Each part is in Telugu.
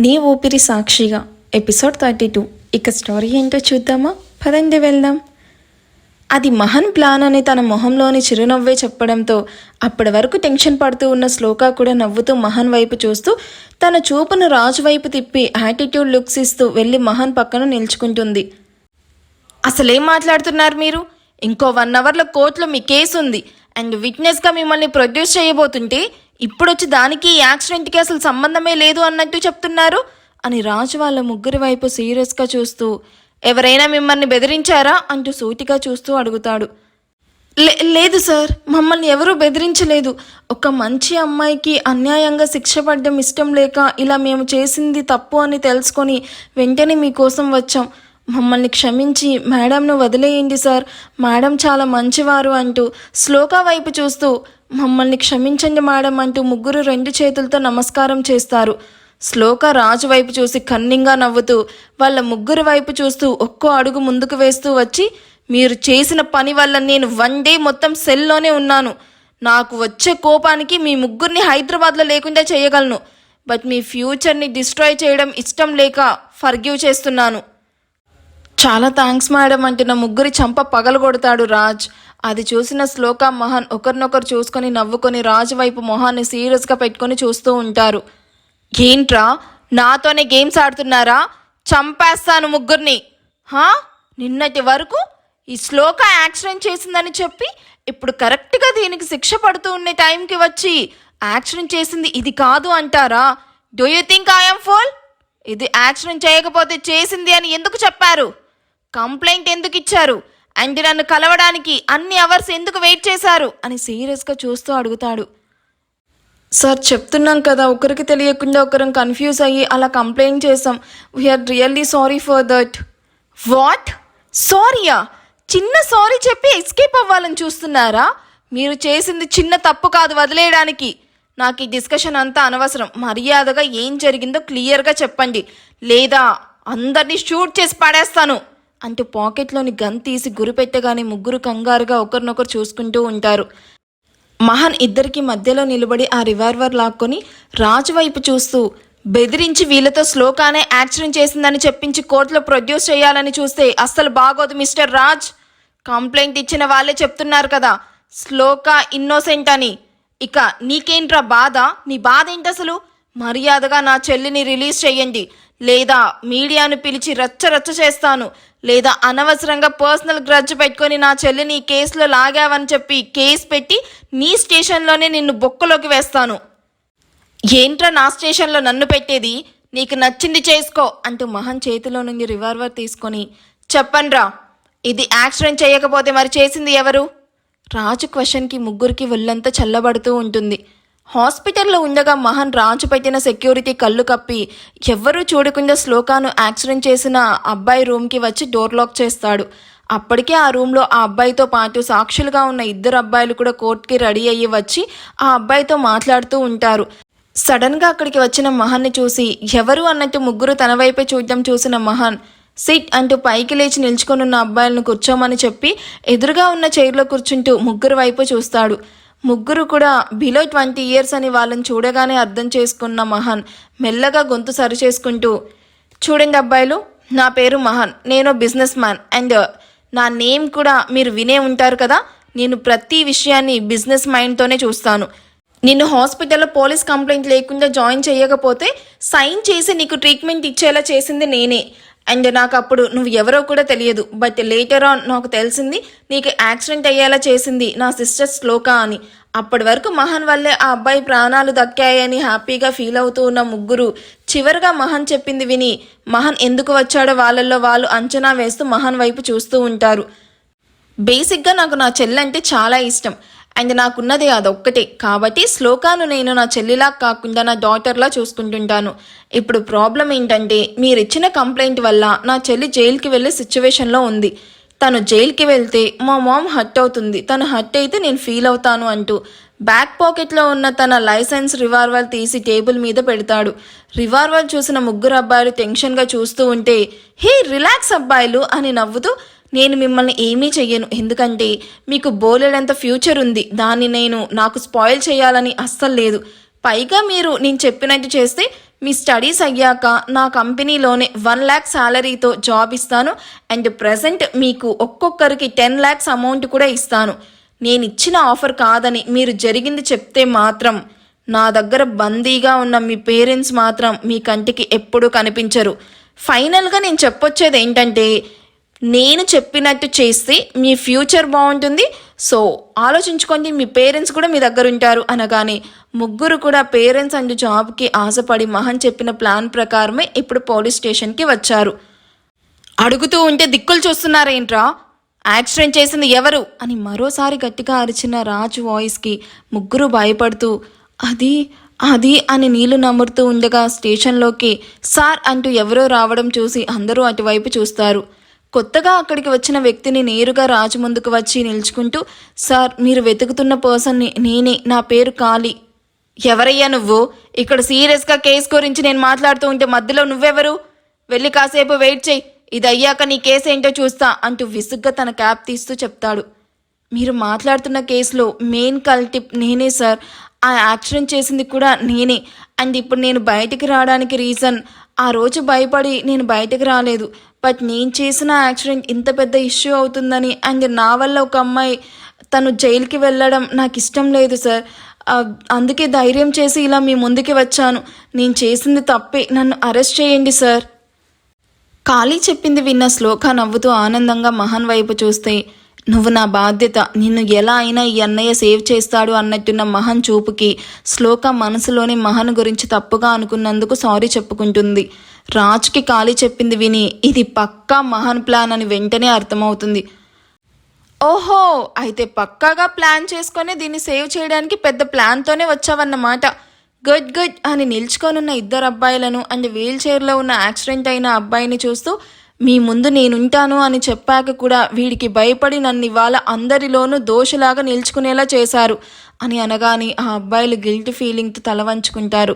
నీ ఊపిరి సాక్షిగా. Episode thirty two. ఇక స్టోరీ ఏంటో చూద్దామా? పదండి వెళ్దాం. అది మహన్ ప్లాన్ అని తన మొహంలోని చిరునవ్వే చెప్పడంతో అప్పటి వరకు టెన్షన్ పడుతూ ఉన్న శ్లోక కూడా నవ్వుతూ మహన్ వైపు చూస్తూ తన చూపును రాజు వైపు తిప్పి యాటిట్యూడ్ లుక్స్ ఇస్తూ వెళ్ళి మహన్ పక్కన నిల్చుకుంటుంది. అసలేం మాట్లాడుతున్నారు మీరు? ఇంకో వన్ అవర్లో కోర్టులో మీ కేసు ఉంది అండ్ విట్నెస్గా మిమ్మల్ని ప్రొడ్యూస్ చేయబోతుంటే ఇప్పుడొచ్చి దానికి యాక్సిడెంట్కి అసలు సంబంధమే లేదు అన్నట్టు చెప్తున్నారు అని రాజు వాళ్ళ ముగ్గురి వైపు సీరియస్గా చూస్తూ ఎవరైనా మిమ్మల్ని బెదిరించారా అంటూ సూటిగా చూస్తూ అడుగుతాడు. లే లేదు సార్ మమ్మల్ని ఎవరూ బెదిరించలేదు. ఒక మంచి అమ్మాయికి అన్యాయంగా శిక్ష పడడం ఇష్టం లేక ఇలా మేము చేసింది తప్పు అని తెలుసుకొని వెంటనే మీకోసం వచ్చాం. మమ్మల్ని క్షమించి మేడంను వదిలేయండి సార్. మేడం చాలా మంచివారు అంటూ శ్లోక వైపు చూస్తూ మమ్మల్ని క్షమించండి మేడం అంటూ ముగ్గురు రెండు చేతులతో నమస్కారం చేస్తారు. శ్లోక రాజు వైపు చూసి కన్నింగా నవ్వుతూ వాళ్ళ ముగ్గురు వైపు చూస్తూ ఒక్కో అడుగు ముందుకు వేస్తూ వచ్చి మీరు చేసిన పని వల్ల నేను వన్ డే మొత్తం సెల్లోనే ఉన్నాను. నాకు వచ్చే కోపానికి మీ ముగ్గురిని హైదరాబాద్లో లేకుండా చేయగలను. బట్ మీ ఫ్యూచర్ని డిస్ట్రాయ్ చేయడం ఇష్టం లేక ఫర్గ్యూ చేస్తున్నాను. చాలా థ్యాంక్స్ మేడం అంటే నా ముగ్గురి చంప పగలగొడతాడు రాజ్. అది చూసిన శ్లోక మహాన్ ఒకరినొకరు చూసుకొని నవ్వుకొని రాజు వైపు మొహాన్ని సీరియస్గా పెట్టుకొని చూస్తూ ఉంటారు. ఏంట్రా? నాతోనే గేమ్స్ ఆడుతున్నారా? చంపేస్తాను ముగ్గురిని. హా? నిన్నటి వరకు ఈ శ్లోక యాక్సిడెంట్ చేసిందని చెప్పి ఇప్పుడు కరెక్ట్గా దీనికి శిక్ష పడుతూ ఉండే టైంకి వచ్చి యాక్సిడెంట్ చేసింది ఇది కాదు అంటారా? Do you think I'm fool ఇది యాక్సిడెంట్ చేయకపోతే చేసింది అని ఎందుకు చెప్పారు? కంప్లైంట్ ఎందుకు ఇచ్చారు? అండ్ నన్ను కలవడానికి అన్ని అవర్స్ ఎందుకు వెయిట్ చేశారు? అని సీరియస్గా చూస్తూ అడుగుతాడు. సార్ చెప్తున్నాం కదా ఒకరికి తెలియకుండా ఒకరం కన్ఫ్యూజ్ అయ్యి అలా కంప్లైంట్ చేసాం we are really sorry for that what సారీయా చిన్న సారీ చెప్పి ఎస్కేప్ అవ్వాలని చూస్తున్నారా? మీరు చేసింది చిన్న తప్పు కాదు వదిలేయడానికి. నాకు ఈ డిస్కషన్ అంతా అనవసరం. మర్యాదగా ఏం జరిగిందో క్లియర్గా చెప్పండి. లేదా అందరినీ షూట్ చేసి పడేస్తాను. అంటూ పాకెట్లోని గన్ తీసి గురిపెట్టగానే ముగ్గురు కంగారుగా ఒకరినొకరు చూసుకుంటూ ఉంటారు. మహాన్ ఇద్దరికి మధ్యలో నిలబడి ఆ రివాల్వర్ లాక్కొని రాజు వైపు చూస్తూ బెదిరించి వీళ్ళతో శ్లోకానే యాక్సిడెంట్ చేసిందని చెప్పించి కోర్టులో ప్రొడ్యూస్ చేయాలని చూస్తే అస్సలు బాగోదు మిస్టర్ రాజ్. కంప్లైంట్ ఇచ్చిన వాళ్ళే చెప్తున్నారు కదా శ్లోక ఇన్నోసెంట్ అని. ఇక నీకేంట్రా బాధ? నీ బాధ ఏంటి అసలు మర్యాదగా నా చెల్లిని రిలీజ్ చేయండి లేదా మీడియాను పిలిచి రచ్చ రచ్చ చేస్తాను లేదా అనవసరంగా పర్సనల్ గ్రడ్జ్ పెట్టుకొని నా చెల్లిని ఈ కేసులో లాగావని చెప్పి కేసు పెట్టి నీ స్టేషన్లోనే నిన్ను బొక్కలోకి వేస్తాను. ఏంట్రా నా స్టేషన్లో నన్ను పెట్టేది? నీకు నచ్చింది చేసుకో అంటూ మహన్ చేతిలో నుండి రివాల్వర్ తీసుకొని చెప్పండ్రా ఇది యాక్సిడెంట్ చేయకపోతే మరి చేసింది ఎవరు? రాజు క్వశ్చన్కి ముగ్గురికి ఒళ్ళంతా చల్లబడుతూ ఉంటుంది. హాస్పిటల్లో ఉండగా మహన్ రాజు పెట్టిన సెక్యూరిటీ కళ్ళు కప్పి ఎవ్వరూ చూడకుండా శ్లోకాను యాక్సిడెంట్ చేసిన అబ్బాయి రూమ్కి వచ్చి డోర్ లాక్ చేస్తాడు. అప్పటికే ఆ రూమ్లో ఆ అబ్బాయితో పాటు సాక్షులుగా ఉన్న ఇద్దరు అబ్బాయిలు కూడా కోర్టుకి రెడీ అయ్యి వచ్చి ఆ అబ్బాయితో మాట్లాడుతూ ఉంటారు. సడన్గా అక్కడికి వచ్చిన మహాన్ని చూసి ఎవరు అన్నట్టు ముగ్గురు తన వైపే చూడడం చూసిన మహాన్ సిట్ అంటూ పైకి లేచి నిల్చుకొనున్న అబ్బాయిలను కూర్చోమని చెప్పి ఎదురుగా ఉన్న చైర్లో కూర్చుంటూ ముగ్గురు వైపు చూస్తాడు. ముగ్గురు కూడా బిలో ట్వంటీ ఇయర్స్ అని వాళ్ళని చూడగానే అర్థం చేసుకున్న మహాన్ మెల్లగా గొంతు సరి చేసుకుంటూ చూడండి అబ్బాయిలు నా పేరు మహాన్ నేను బిజినెస్ మ్యాన్ అండ్ నా నేమ్ కూడా మీరు వినే ఉంటారు కదా నేను ప్రతి విషయాన్ని బిజినెస్ మైండ్తోనే చూస్తాను. నిన్ను హాస్పిటల్లో పోలీస్ కంప్లైంట్ లేకుండా జాయిన్ చేయకపోతే సైన్ చేసి నీకు ట్రీట్మెంట్ ఇచ్చేలా చేసింది నేనే. అండ్ నాకు అప్పుడు నువ్వు ఎవరో కూడా తెలియదు బట్ లేటర్ ఆన్ నాకు తెలిసింది నీకు యాక్సిడెంట్ అయ్యేలా చేసింది నా సిస్టర్ శ్లోక అని. అప్పటి వరకు మహాన్ వల్లే ఆ అబ్బాయి ప్రాణాలు దక్కాయని హ్యాపీగా ఫీల్ అవుతూ ఉన్న ముగ్గురు. చివరిగా మహన్ చెప్పింది విని మహన్ ఎందుకు వచ్చాడో వాళ్ళల్లో వాళ్ళు అంచనా వేస్తూ మహాన్ వైపు చూస్తూ ఉంటారు. బేసిక్గా నాకు నా చెల్లంటే చాలా ఇష్టం. అండ్ నాకున్నది అదొక్కటే. కాబట్టి శ్లోకాను నేను నా చెల్లిలా కాకుండా నా డాటర్లా చూసుకుంటుంటాను. ఇప్పుడు ప్రాబ్లం ఏంటంటే మీరిచ్చిన కంప్లైంట్ వల్ల నా చెల్లి జైలుకి వెళ్ళే సిచ్యువేషన్లో ఉంది. తను జైలుకి వెళ్తే మా మామ్ హట్ అవుతుంది. తను హట్ అయితే నేను ఫీల్ అవుతాను అంటూ బ్యాక్ పాకెట్లో ఉన్న తన లైసెన్స్ రివాల్వర్ తీసి టేబుల్ మీద పెడతాడు. రివాల్వర్ చూసిన ముగ్గురు అబ్బాయిలు టెన్షన్గా చూస్తూ ఉంటే హే రిలాక్స్ అబ్బాయిలు అని నవ్వుతూ నేను మిమ్మల్ని ఏమీ చెయ్యను. ఎందుకంటే మీకు బోలెడంత ఫ్యూచర్ ఉంది. దాన్ని నేను నాకు స్పాయిల్ చేయాలని అస్సలు లేదు. పైగా మీరు నేను చెప్పినట్టు చేస్తే మీ స్టడీస్ అయ్యాక నా కంపెనీలోనే వన్ ల్యాక్ శాలరీతో జాబ్ ఇస్తాను. అండ్ ప్రజెంట్ మీకు ఒక్కొక్కరికి టెన్ ల్యాక్స్ అమౌంట్ కూడా ఇస్తాను. నేను ఇచ్చిన ఆఫర్ కాదని మీరు జరిగింది చెప్తే మాత్రం నా దగ్గర బందీగా ఉన్న మీ పేరెంట్స్ మాత్రం మీ కంటికి ఎప్పుడూ కనిపించరు. ఫైనల్గా నేను చెప్పొచ్చేది ఏంటంటే నేను చెప్పినట్టు చేస్తే మీ ఫ్యూచర్ బాగుంటుంది. సో ఆలోచించుకోండి మీ పేరెంట్స్ కూడా మీ దగ్గర ఉంటారు అనగానే ముగ్గురు కూడా పేరెంట్స్ అండ్ జాబ్కి ఆశపడి మహన్ చెప్పిన ప్లాన్ ప్రకారమే ఇప్పుడు పోలీస్ స్టేషన్కి వచ్చారు. అడుగుతూ ఉంటే దిక్కులు చూస్తున్నారేంట్రా? యాక్సిడెంట్ చేసింది ఎవరు? అని మరోసారి గట్టిగా అరిచిన రాజు వాయిస్కి ముగ్గురు భయపడుతూ అది అది అని నీళ్ళు నమ్ముతూ ఉండగా స్టేషన్లోకి సార్ అంటూ ఎవరో రావడం చూసి అందరూ అటువైపు చూస్తారు. కొత్తగా అక్కడికి వచ్చిన వ్యక్తిని నేరుగా రాజు ముందుకు వచ్చి నిల్చుకుంటూ సార్ మీరు వెతుకుతున్న పర్సన్ని నేనే నా పేరు కాళీ. ఎవరయ్యా నువ్వు? ఇక్కడ సీరియస్గా కేసు గురించి నేను మాట్లాడుతూ ఉంటే మధ్యలో నువ్వెవరు? వెళ్ళి కాసేపు వెయిట్ చేయి ఇది అయ్యాక నీ కేసు ఏంటో చూస్తా అంటూ విసుగ్గా తన క్యాప్ తీస్తూ చెప్తాడు. మీరు మాట్లాడుతున్న కేసులో మెయిన్ కల్టిప్ నేనే సార్. ఆ యాక్సిడెంట్ చేసింది కూడా నేనే. అండ్ ఇప్పుడు నేను బయటికి రావడానికి రీజన్ ఆ రోజు భయపడి నేను బయటకు రాలేదు. బట్ నేను చేసిన యాక్సిడెంట్ ఇంత పెద్ద ఇష్యూ అవుతుందని అండ్ నా వల్ల ఒక అమ్మాయి తను జైలుకి వెళ్ళడం నాకు ఇష్టం లేదు సార్. అందుకే ధైర్యం చేసి ఇలా మీ ముందుకి వచ్చాను. నేను చేసింది తప్పే. నన్ను అరెస్ట్ చేయండి సార్. ఖాళీ చెప్పింది విన్న శ్లోక నవ్వుతూ ఆనందంగా మహాన్ వైపు చూస్తే నువ్వు నా బాధ్యత. నిన్ను ఎలా అయినా ఈ అన్నయ్య సేవ్ చేస్తాడు అన్నట్టున్న మహన్ చూపుకి శ్లోక మనసులోని మహన్ గురించి తప్పుగా అనుకున్నందుకు సారీ చెప్పుకుంటుంది. రాజుకి ఖాళీ చెప్పింది విని ఇది పక్కా మహన్ ప్లాన్ అని వెంటనే అర్థమవుతుంది. ఓహో అయితే పక్కాగా ప్లాన్ చేసుకొని దీన్ని సేవ్ చేయడానికి పెద్ద ప్లాన్తోనే వచ్చావన్నమాట. గుడ్ గుడ్ అని నిల్చుకొనున్న ఇద్దరు అబ్బాయిలను అండ్ వీల్ చైర్లో ఉన్న యాక్సిడెంట్ అయిన అబ్బాయిని చూస్తూ మీ ముందు నేనుంటాను అని చెప్పాక కూడా వీడికి భయపడి నన్ను ఇవాళ అందరిలోనూ దోషలాగా నిల్చుకునేలా చేశారు అని అనగానే ఆ అబ్బాయిలు గిల్ట్ ఫీలింగ్తో తల వంచుకుంటారు.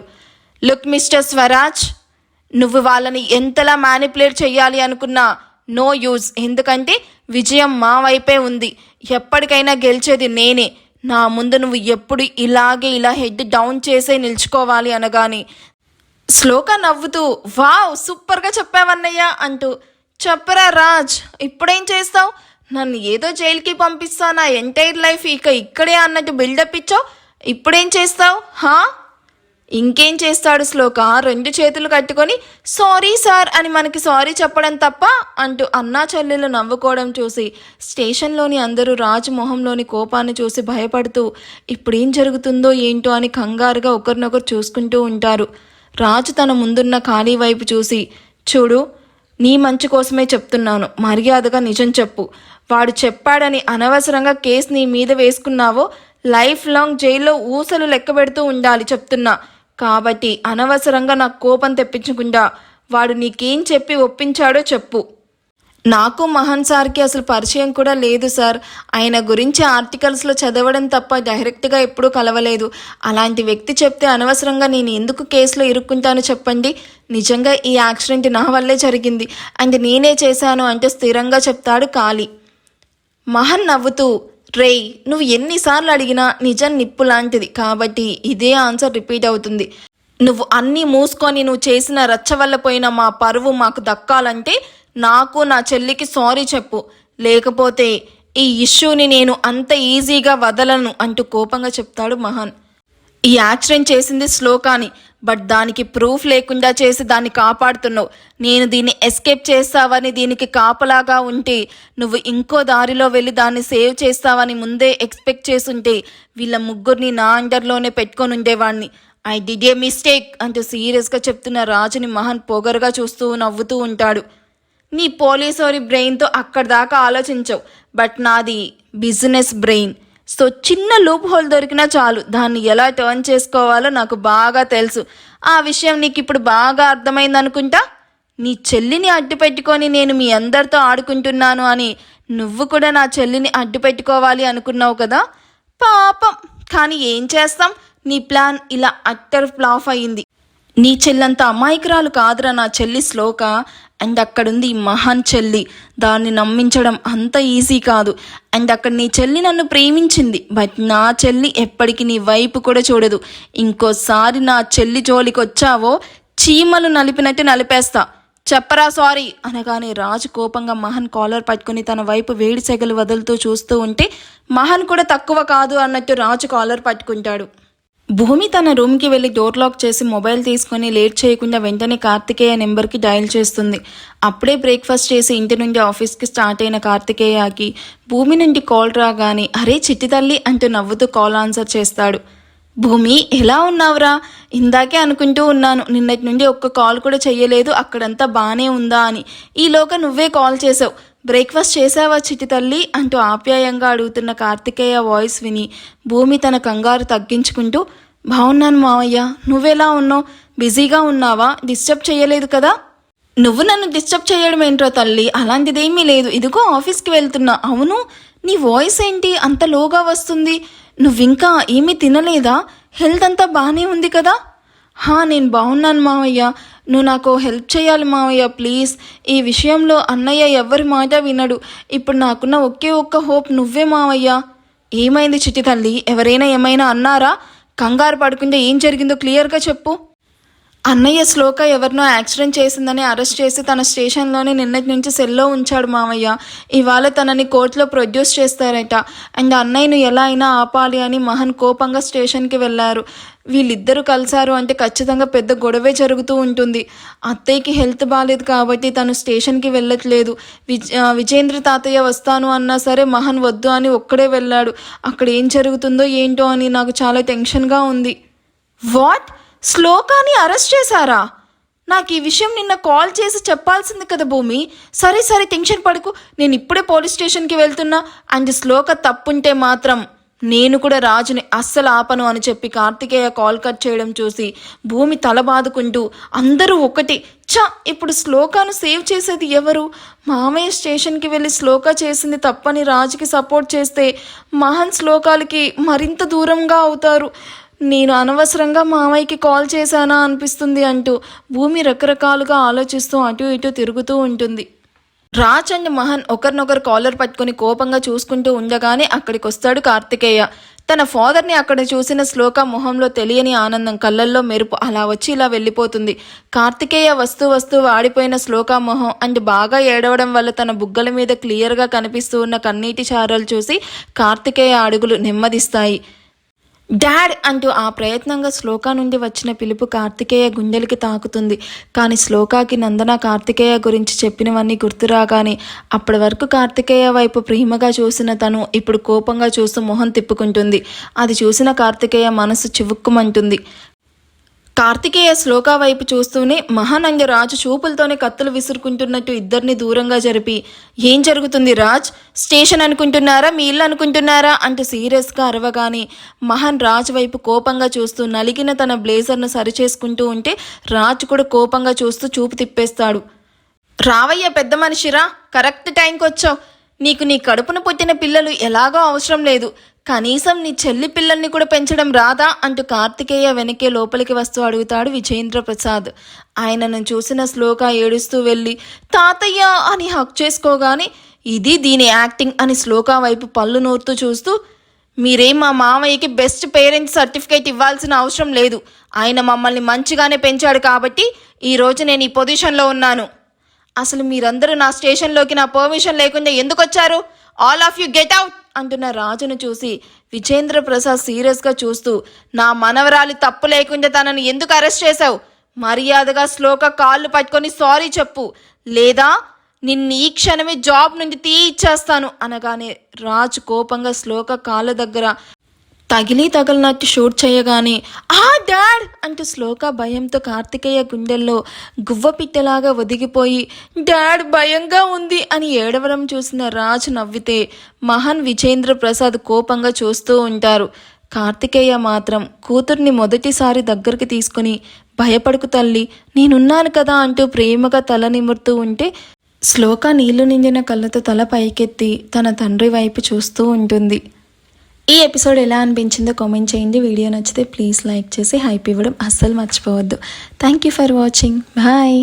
లుక్ మిస్టర్ స్వరాజ్ నువ్వు వాళ్ళని ఎంతలా మ్యానిపులేట్ చేయాలి అనుకున్నా నో యూజ్ ఎందుకంటే విజయం మా వైపే ఉంది. ఎప్పటికైనా గెలిచేది నేనే. నా ముందు నువ్వు ఎప్పుడు ఇలాగే ఇలా హెడ్ డౌన్ చేసే నిల్చుకోవాలి అనగాని శ్లోక నవ్వుతూ వావ్ సూపర్గా చెప్పావన్నయ్యా అంటూ చెప్పరా రాజ్ ఇప్పుడేం చేస్తావు? నన్ను ఏదో జైలుకి పంపిస్తా నా ఎంటైర్ లైఫ్ ఇక ఇక్కడే అన్నట్టు బిల్డప్ ఇచ్చావు? ఇప్పుడేం చేస్తావు? హా? ఇంకేం చేస్తాడు శ్లోక? రెండు చేతులు కట్టుకొని సారీ సార్ అని మనకి సారీ చెప్పడం తప్ప అంటూ అన్నా చెల్లెలు నవ్వుకోవడం చూసి స్టేషన్లోని అందరూ రాజు మొహంలోని కోపాన్ని చూసి భయపడుతూ ఇప్పుడేం జరుగుతుందో ఏంటో అని కంగారుగా ఒకరినొకరు చూసుకుంటూ ఉంటారు. రాజు తన ముందున్న ఖాళీ వైపు చూసి చూడు నీ మంచి కోసమే చెప్తున్నాను. మర్యాదగా నిజం చెప్పు. వాడు చెప్పాడని అనవసరంగా కేసు నీ మీద వేసుకున్నావో లైఫ్ లాంగ్ జైల్లో ఊసలు లెక్క పెడుతూ ఉండాలి చెప్తున్నా. కాబట్టి అనవసరంగా నాకు కోపం తెప్పించకుండా వాడు నీకేం చెప్పి ఒప్పించాడో చెప్పు. నాకు మహన్ సార్కి అసలు పరిచయం కూడా లేదు సార్. ఆయన గురించి ఆర్టికల్స్లో చదవడం తప్ప డైరెక్ట్గా ఎప్పుడూ కలవలేదు. అలాంటి వ్యక్తి చెప్తే అనవసరంగా నేను ఎందుకు కేసులో ఇరుక్కుంటాను చెప్పండి. నిజంగా ఈ యాక్సిడెంట్ నా వల్లే జరిగింది. అండ్ నేనే చేశాను అంటే స్థిరంగా చెప్తాడు కాళీ. మహన్ నవ్వుతూ రేయ్ నువ్వు ఎన్నిసార్లు అడిగినా నిజం నిప్పు లాంటిది. కాబట్టి ఇదే ఆన్సర్ రిపీట్ అవుతుంది. నువ్వు అన్నీ మూసుకొని నువ్వు చేసిన రచ్చ వల్ల పోయిన మా పరువు మాకు దక్కాలంటే నాకు నా చెల్లికి సారీ చెప్పు. లేకపోతే ఈ ఇష్యూని నేను అంత ఈజీగా వదలను అంటూ కోపంగా చెప్తాడు మహాన్. ఈ యాక్సిడెంట్ చేసింది శ్లోకాని బట్ దానికి ప్రూఫ్ లేకుండా చేసి దాన్ని కాపాడుతున్నావు. నేను దీన్ని ఎస్కేప్ చేస్తావని దీనికి కాపలాగా ఉంటే నువ్వు ఇంకో దారిలో వెళ్ళి దాన్ని సేవ్ చేస్తావని ముందే ఎక్స్పెక్ట్ చేసుంటే వీళ్ళ ముగ్గురిని నా అండర్లోనే పెట్టుకొని ఉండేవాడిని ఐ డిడ్ ఏ మిస్టేక్ అంటూ సీరియస్గా చెప్తున్న రాజుని మహాన్ పొగరుగా చూస్తూ నవ్వుతూ ఉంటాడు. నీ పోలీసోరి బ్రెయిన్తో అక్కడి దాకా ఆలోచించవు. బట్ నాది బిజినెస్ బ్రెయిన్. సో చిన్న లూప్ హోల్ దొరికినా చాలు. దాన్ని ఎలా టర్న్ చేసుకోవాలో నాకు బాగా తెలుసు. ఆ విషయం నీకు ఇప్పుడు బాగా అర్థమైంది అనుకుంటా నీ చెల్లిని అడ్డు పెట్టుకొని నేను మీ అందరితో ఆడుకుంటున్నాను అని నువ్వు కూడా నా చెల్లిని అడ్డు పెట్టుకోవాలి అనుకున్నావు కదా? పాపం. కానీ ఏం చేస్తాం? నీ ప్లాన్ ఇలా అట్టర్ ఫ్లాఫ్ అయింది నీ చెల్లంత అమాయకురాలు కాదురా నా చెల్లి శ్లోక. అండ్ అక్కడుంది మహాన్ చెల్లి. దాన్ని నమ్మించడం అంత ఈజీ కాదు. అండ్ అక్కడ నీ చెల్లి నన్ను ప్రేమించింది. బట్ నా చెల్లి ఎప్పటికీ నీ వైపు కూడా చూడదు. ఇంకోసారి నా చెల్లి జోలికి వచ్చావో చీమలు నలిపినట్టు నలిపేస్తా. చెప్పరా సారీ అనగానే రాజు కోపంగా మహన్ కాలర్ పట్టుకుని తన వైపు వేడి సెగలు వదులుతూ చూస్తూ ఉంటే మహన్ కూడా తక్కువ కాదు అన్నట్టు రాజు కాలర్ పట్టుకుంటాడు. భూమి తన రూమ్కి వెళ్ళి డోర్ లాక్ చేసి మొబైల్ తీసుకొని లేట్ చేయకుండా వెంటనే కార్తికేయ నెంబర్కి డయల్ చేస్తుంది. అప్పుడే బ్రేక్ఫాస్ట్ చేసి ఇంటి నుండి ఆఫీస్కి స్టార్ట్ అయిన కార్తికేయకి భూమి నుండి కాల్ రాగానే అరే చిట్టి తల్లి అంటూ నవ్వుతూ కాల్ ఆన్సర్ చేస్తాడు. భూమి ఎలా ఉన్నావురా? ఇందాకే అనుకుంటూ ఉన్నాను. నిన్నటి నుండి ఒక్క కాల్ కూడా చెయ్యలేదు. అక్కడంతా బాగానే ఉందా అని. ఈలోగా నువ్వే కాల్ చేసావు. బ్రేక్ఫాస్ట్ చేసావా చిట్టి తల్లి? అంటూ ఆప్యాయంగా అడుగుతున్న కార్తికేయ వాయిస్ విని భూమి తన కంగారు తగ్గించుకుంటూ బాగున్నాను మావయ్య. నువ్వెలా ఉన్నావు? బిజీగా ఉన్నావా? డిస్టర్బ్ చేయలేదు కదా? నువ్వు నన్ను డిస్టర్బ్ చేయడం ఏంట్రా తల్లి? అలాంటిదేమీ లేదు. ఇదిగో ఆఫీస్కి వెళ్తున్నా. అవును నీ వాయిస్ ఏంటి? అంత లోగా వస్తుంది. నువ్వింకా ఏమీ తినలేదా? హెల్త్ అంతా బాగానే ఉంది కదా? హా నేను బాగున్నాను మావయ్య. నువ్వు నాకు హెల్ప్ చేయాలి మావయ్య ప్లీజ్. ఈ విషయంలో అన్నయ్య ఎవరి మాట వినడు. ఇప్పుడు నాకున్న ఒకే ఒక్క హోప్ నువ్వే మావయ్య. ఏమైంది చిట్టి తల్లి? ఎవరైనా ఏమైనా అన్నారా? కంగారు పడుకుంటే ఏం జరిగిందో క్లియర్గా చెప్పు. అన్నయ్య శ్లోక ఎవరినో యాక్సిడెంట్ చేసిందని అరెస్ట్ చేసి తన స్టేషన్లోనే నిన్నటి నుంచి సెల్లో ఉంచాడు మామయ్య ఇవాళ తనని కోర్టులో ప్రొడ్యూస్ చేస్తారట. అండ్ అన్నయ్యను ఎలా అయినా ఆపాలి అని మహన్ కోపంగా స్టేషన్కి వెళ్ళారు. వీళ్ళిద్దరూ కలిశారు అంటే ఖచ్చితంగా పెద్ద గొడవే జరుగుతూ ఉంటుంది. అత్తయ్యకి హెల్త్ బాగాలేదు కాబట్టి తను స్టేషన్కి వెళ్ళట్లేదు. విజ్ విజేంద్ర తాతయ్య వస్తాను అన్నా సరే మహన్ వద్దు అని ఒక్కడే వెళ్ళాడు. అక్కడ ఏం జరుగుతుందో ఏంటో అని నాకు చాలా టెన్షన్గా ఉంది. వాట్? శ్లోకాని అరెస్ట్ చేశారా? నాకు ఈ విషయం నిన్న కాల్ చేసి చెప్పాల్సింది కదా భూమి. సరే సరే టెన్షన్ పడకు. నేను ఇప్పుడే పోలీస్ స్టేషన్కి వెళ్తున్నా. అండ్ శ్లోక తప్పుంటే మాత్రం. నేను కూడా రాజుని అస్సలు ఆపను అని చెప్పి కార్తికేయ కాల్ కట్ చేయడం చూసి భూమి తల బాదుకుంటూ అందరూ ఒకటి చ ఇప్పుడు శ్లోకాను సేవ్ చేసేది ఎవరు? మామయ్య స్టేషన్కి వెళ్ళి శ్లోక చేసింది తప్పని రాజుకి సపోర్ట్ చేస్తే మహాన్ శ్లోకాలకి మరింత దూరంగా అవుతారు. నేను అనవసరంగా మామయ్యకి కాల్ చేశానా అనిపిస్తుంది అంటూ భూమి రకరకాలుగా ఆలోచిస్తూ అటు ఇటు తిరుగుతూ ఉంటుంది. రాజ్ అండ్ మహన్ ఒకరినొకరు కాలర్ పట్టుకొని కోపంగా చూసుకుంటూ ఉండగానే అక్కడికి వస్తాడు కార్తికేయ. తన ఫాదర్ని అక్కడ చూసిన శ్లోక మొహంలో తెలియని ఆనందం కళ్ళల్లో మెరుపు అలా వచ్చి ఇలా వెళ్ళిపోతుంది. కార్తికేయ వస్తూ వస్తూ వాడిపోయిన శ్లోక మొహం అండ్ బాగా ఏడవడం వల్ల తన బుగ్గల మీద క్లియర్గా కనిపిస్తూ ఉన్న కన్నీటి చారలు చూసి కార్తికేయ అడుగులు నెమ్మదిస్తాయి. డాడ్ అంటూ ఆ ప్రయత్నంగా శ్లోక నుండి వచ్చిన పిలుపు కార్తికేయ గుండెలకి తాకుతుంది. కానీ శ్లోకాకి నందన కార్తికేయ గురించి చెప్పినవన్నీ గుర్తురాగానే అప్పటి వరకు కార్తికేయ వైపు ప్రేమగా చూసిన తను ఇప్పుడు కోపంగా చూస్తూ మొహం తిప్పుకుంటుంది. అది చూసిన కార్తికేయ మనసు చివుక్కుమంటుంది. కార్తికేయ శ్లోక వైపు చూస్తూనే మహానంగ రాజు చూపులతోనే కత్తులు విసురుకుంటున్నట్టు ఇద్దరిని దూరంగా జరిపి ఏం జరుగుతుంది రాజ్? స్టేషన్ అనుకుంటున్నారా? మీ ఇల్లు అనుకుంటున్నారా? అంటూ సీరియస్గా అరవగానే మహాన్ రాజ్ వైపు కోపంగా చూస్తూ నలిగిన తన బ్లేజర్ను సరిచేసుకుంటూ ఉంటే రాజ్ కూడా కోపంగా చూస్తూ చూపు తిప్పేస్తాడు. రావయ్య పెద్ద మనిషిరా కరెక్ట్ టైంకి వచ్చావు నీకు నీ కడుపున పుట్టిన పిల్లలు ఎలాగో అవసరం లేదు. కనీసం నీ చెల్లి పిల్లల్ని కూడా పెంచడం రాదా అంటూ కార్తికేయ వెనకే లోపలికి వస్తూ అడుగుతాడు విజయేంద్ర ప్రసాద్. ఆయనను చూసిన శ్లోక ఏడుస్తూ వెళ్ళి తాతయ్య అని హక్ చేసుకోగానే ఇది దీని యాక్టింగ్ అని శ్లోక వైపు పళ్ళు నూరుతూ చూస్తూ మీరేం మా మామయ్యకి బెస్ట్ పేరెంట్స్ సర్టిఫికేట్ ఇవ్వాల్సిన అవసరం లేదు. ఆయన మమ్మల్ని మంచిగానే పెంచాడు కాబట్టి ఈరోజు నేను ఈ పొజిషన్లో ఉన్నాను. అసలు మీరందరూ నా స్టేషన్లోకి నా పర్మిషన్ లేకుండా ఎందుకు వచ్చారు all of you get out! అంటున్న రాజును చూసి విజేంద్ర ప్రసాద్ సీరియస్గా చూస్తూ నా మనవరాలి తప్పు లేకుండా తనని ఎందుకు అరెస్ట్ చేశావు? మర్యాదగా శ్లోక కాళ్ళు పట్టుకొని సారీ చెప్పు. లేదా నిన్ను ఈ క్షణమే జాబ్ నుండి తీయిచ్చేస్తాను అనగానే రాజు కోపంగా శ్లోక కాళ్ళ దగ్గర తగిలి తగలనట్టు షూట్ చేయగానే ఆ డాడ్! అంటూ శ్లోక భయంతో కార్తికేయ గుండెల్లో గువ్వ పిట్టలాగా ఒదిగిపోయి డాడ్ భయంగా ఉంది అని ఏడవడం చూసిన రాజు నవ్వితే మహాన్ విజేంద్ర ప్రసాద్ కోపంగా చూస్తూ ఉంటారు. కార్తికేయ మాత్రం కూతుర్ని మొదటిసారి దగ్గరికి తీసుకుని భయపడుకు తల్లి నేనున్నాను కదా అంటూ ప్రేమగా తల నిమురుతూ ఉంటే శ్లోక నీళ్ళు నిండిన కళ్ళతో తల పైకెత్తి తన తండ్రి వైపు చూస్తూ ఉంటుంది. ఈ ఎపిసోడ్ ఎలా అనిపించిందో కామెంట్ చేయండి. వీడియో నచ్చితే ప్లీజ్ లైక్ చేసి హైప్ ఇవ్వడం అస్సలు మర్చిపోవద్దు. Thank you for watching bye